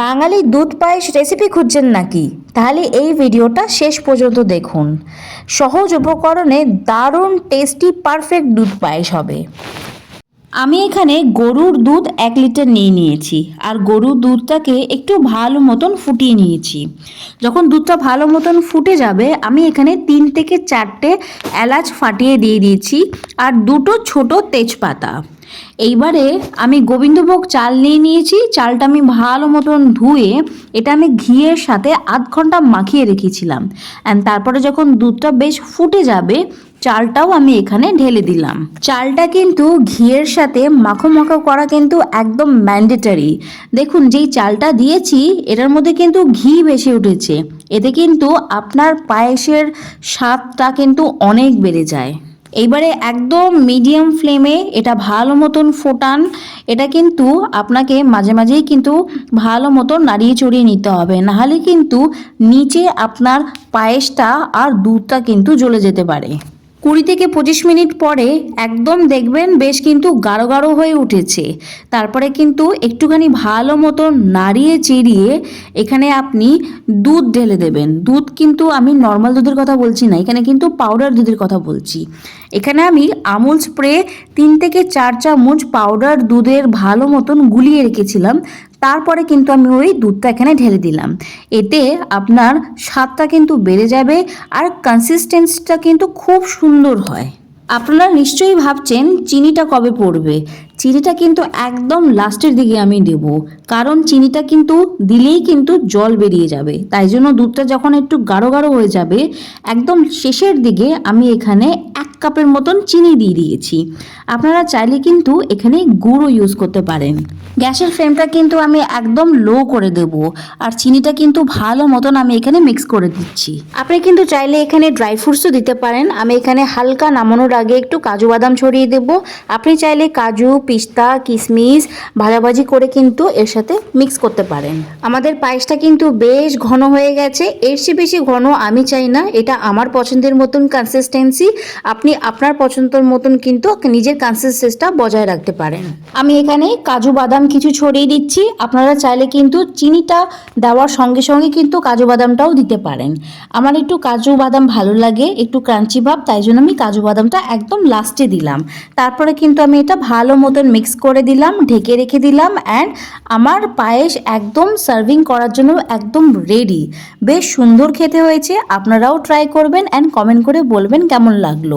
বাঙালি দুধ পায়েস রেসিপি খুঁজছেন নাকি? তাহলে এই ভিডিওটা শেষ পর্যন্ত দেখুন। সহজ উপকরণে দারুণ টেস্টি পারফেক্ট দুধ পায়েস হবে। আমি এখানে গরুর দুধ এক লিটার নিয়ে নিয়েছি আর গরুর দুধটাকে একটু ভালো মতন ফুটিয়ে নিয়েছি। যখন দুধটা ভালো মতন ফুটে যাবে, আমি এখানে তিন থেকে চারটে এলাচ ফাটিয়ে দিয়ে দিয়েছি আর দুটো ছোট তেজপাতা। এইবারে আমি গোবিন্দভোগ চাল নিয়ে নিয়েছি, চালটা আমি ভালো মতন ধুয়ে এটা আমি ঘিয়ের সাথে আধ ঘণ্টা মাখিয়ে রেখেছিলাম। অ্যান্ড তারপরে যখন দুধটা বেশ ফুটে যাবে, চালটাও আমি এখানে ঢেলে দিলাম। চালটা কিন্তু ঘিয়ের সাথে মাখো মাখো করা কিন্তু একদম ম্যান্ডেটারি দেখুন, যেই চালটা দিয়েছি, এটার মধ্যে কিন্তু ঘি বেশি উঠেছে। এতে কিন্তু আপনার পায়েসের স্বাদটা কিন্তু অনেক বেড়ে যায়। এইবারে একদম মিডিয়াম ফ্লেমে এটা ভালো মতন ফোটান। এটা কিন্তু আপনাকে মাঝে মাঝেই কিন্তু ভালো মতন নাড়িয়ে চড়িয়ে নিতে হবে। নাহলে কিন্তু নিচে আপনার পায়েসটা আর দুধটা কিন্তু জ্বলে যেতে পারে। কুড়ি থেকে পঁচিশ মিনিট পরে একদম দেখবেন বেশ কিন্তু গাঢ় গাঢ় হয়ে উঠেছে। তারপরে কিন্তু একটুখানি ভালো মতো নাড়িয়ে চেড়িয়ে এখানে আপনি দুধ ঢেলে দেবেন। দুধ কিন্তু আমি নর্মাল দুধের কথা বলছি না, এখানে কিন্তু পাউডার দুধের কথা বলছি। এখানে আমি আমুল স্প্রে তিন থেকে চার চামচ পাউডার দুধের ভালো মতন গুলিয়ে রেখেছিলাম। তারপরে কিন্তু আমি ওই দুধটা এখানে ঢেলে দিলাম। এতে আপনার স্বাদটা কিন্তু বেড়ে যাবে আর কনসিস্টেন্সিটা কিন্তু খুব সুন্দর হয়। আপনারা নিশ্চয়ই ভাবছেন, চিনিটা কবে পড়বে? চিনিটা কিন্তু একদম লাস্টের দিকে আমি দেব। কারণ চিনিটা কিন্তু দিলেই কিন্তু জল বেরিয়ে যাবে। তাই জন্য দুধটা যখন একটু গাঢ় গাঢ় হয়ে যাবে, একদম শেষের দিকে আমি এখানে এক কাপের মতন চিনি দিয়ে দিয়েছি। আপনারা চাইলে কিন্তু এখানে গুঁড়ো ইউজ করতে পারেন। গ্যাসের ফ্লেমটা কিন্তু আমি একদম লো করে দেব। আর চিনিটা কিন্তু ভালো মতন আমি এখানে মিক্স করে দিচ্ছি। আপনি কিন্তু চাইলে এখানে ড্রাই ফ্রুটসও দিতে পারেন। আমি এখানে হালকা নামানোর আগে একটু কাজু বাদাম ছড়িয়ে দেব। আপনি চাইলে কাজু পিস্তা কিশমিশ ভাজাভাজি করে কিন্তু এর সাথে মিক্স করতে পারেন। আমাদের পায়েসটা কিন্তু বেশ ঘন হয়ে গেছে। এর চেয়ে বেশি ঘন আমি চাই না। এটা আমার পছন্দের মতন কনসিস্টেন্সি আপনি আপনার পছন্দের মতন কিন্তু নিজের কনসিস্টেন্সিটা বজায় রাখতে পারেন। আমি এখানে কাজু বাদাম কিছু ছড়িয়ে দিচ্ছি। আপনারা চাইলে কিন্তু চিনিটা দেওয়ার সঙ্গে সঙ্গে কিন্তু কাজু বাদামটাও দিতে পারেন। আমার একটু কাজু বাদাম ভালো লাগে, একটু ক্রাঞ্চি ভাব, তাই জন্য আমি কাজু বাদামটা একদম লাস্টে দিলাম। তারপরে কিন্তু আমি এটা ভালো মতন মিক্স করে দিলাম, ঢেকে রেখে দিলাম অ্যান্ড আমার পায়েস একদম সার্ভিং করার জন্য একদম রেডি বেশ সুন্দর খেতে হয়েছে, আপনারাও ট্রাই করবেন অ্যান্ড কমেন্ট করে বলবেন কেমন লাগল।